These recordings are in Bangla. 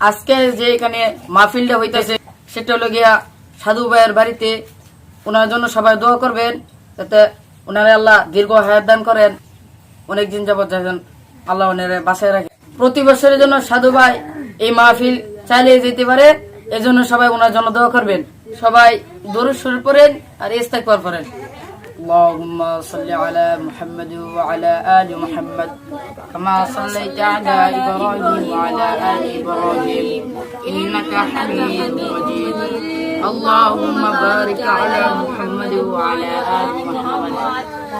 আজকে যে এখানে মাহফিলটা হইতেছে, সেটা হলো গিয়া সাধু ভাইয়ের বাড়িতে ওনার জন্য সবাই দোয়া করবেন, যাতে ওনারে আল্লাহ দীর্ঘ হায়াত দান করেন। অনেক দিন যাবত যাবেন আল্লাহ ওনারা বাসায় রাখে। প্রতি বছরের জন্য সাধু ভাই এই মাহফিল চালিয়ে যেতে পারে, এজন্য সবাই ওনার জন্য দোয়া করবেন। সবাই দরুদ শরীফ করেন আর ইস্তেগফার পড়েন। اللهم صل على محمد وعلى آل محمد كما صليت على إبراهيم وعلى آل إبراهيم. إنك حميد مجيد. اللهم بارك على محمد وعلى آل محمد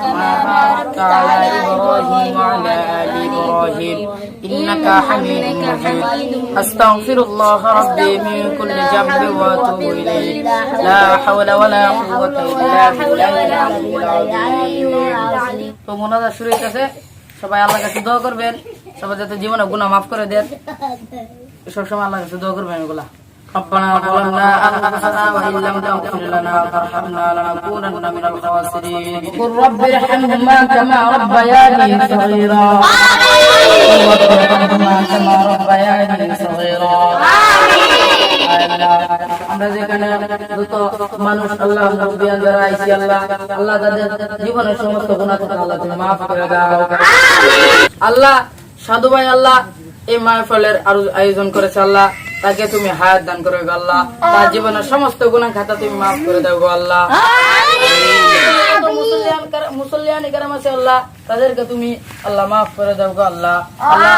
كما باركت على إبراهيم وعلى آل إبراهيم. إنك حميد مجيد. أستغفر الله ربي من كل ذنب وأتوب إليه. لا حول ولا قوة إلا بالله. العلي তো মোনাজা শুরু হইতেছে সবাই আল্লাহর কাছে দোয়া করবেন সবাই যাতে জীবনে গুনাহ মাফ করে দেন সবসময় আল্লাহর কাছে দোয়া করবেন এগুলা ربنا ظلمنا أنفسنا وإن لم تغفر لنا وترحمنا لنكونن من الخاسرين قل رب ارحمهما كما ربياني صغيرا قل رب ارحمهما كما ربياني صغيرا আমরা যেখানে মানুষ আল্লাহ আইছি, আল্লাহ আল্লাহ তাদের জীবনের সমস্ত থেকে আল্লাহ তুমি করে দাও। আল্লাহ, সাধু ভাই আল্লাহ, এই মাহফলের আরও আয়োজন করেছে আল্লাহ, তাকে তুমি হায়াত দান করে আল্লাহ। তার জীবনের সমস্ত গুণা খাতা তুমি মাফ করে দেবো আল্লাহ। কারাম আছে আল্লাহ, তাদেরকে তুমি আল্লাহ মাফ করে দাও গো আল্লাহ। আল্লাহ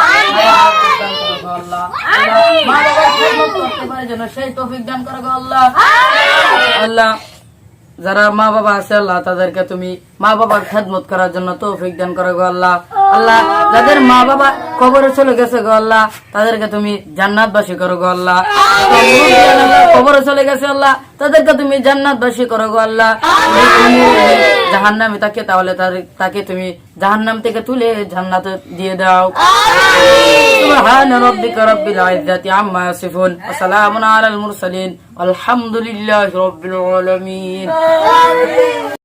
সেই গো আল্লাহ। আল্লাহ, যারা মা বাবা আছে আল্লাহ, তাদেরকে তুমি মা বাবার খেদমত করার জন্য তৌফিক দান করো গো আল্লাহ। আল্লাহ যাদের মা বাবা কবরে চলে গেছে গো আল্লাহ তাদেরকে তুমি জান্নাতবাসী করো গো আল্লাহ। কবরে চলে গেছে আল্লাহ তাদেরকে তুমি জান্নাতবাসী করো গো আল্লাহ। জাহান নামে তাকে তাহলে তাকে তুমি জাহান নাম থেকে তুলে জান্নাত দিয়ে দাও। সুবহান রাব্বিকা রব্বিল ইজ্জাতি আম্মা ইয়াসিফুন ওয়া সালামুন আলাল মুরসালিন আলহামদুলিল্লাহি আলামিন।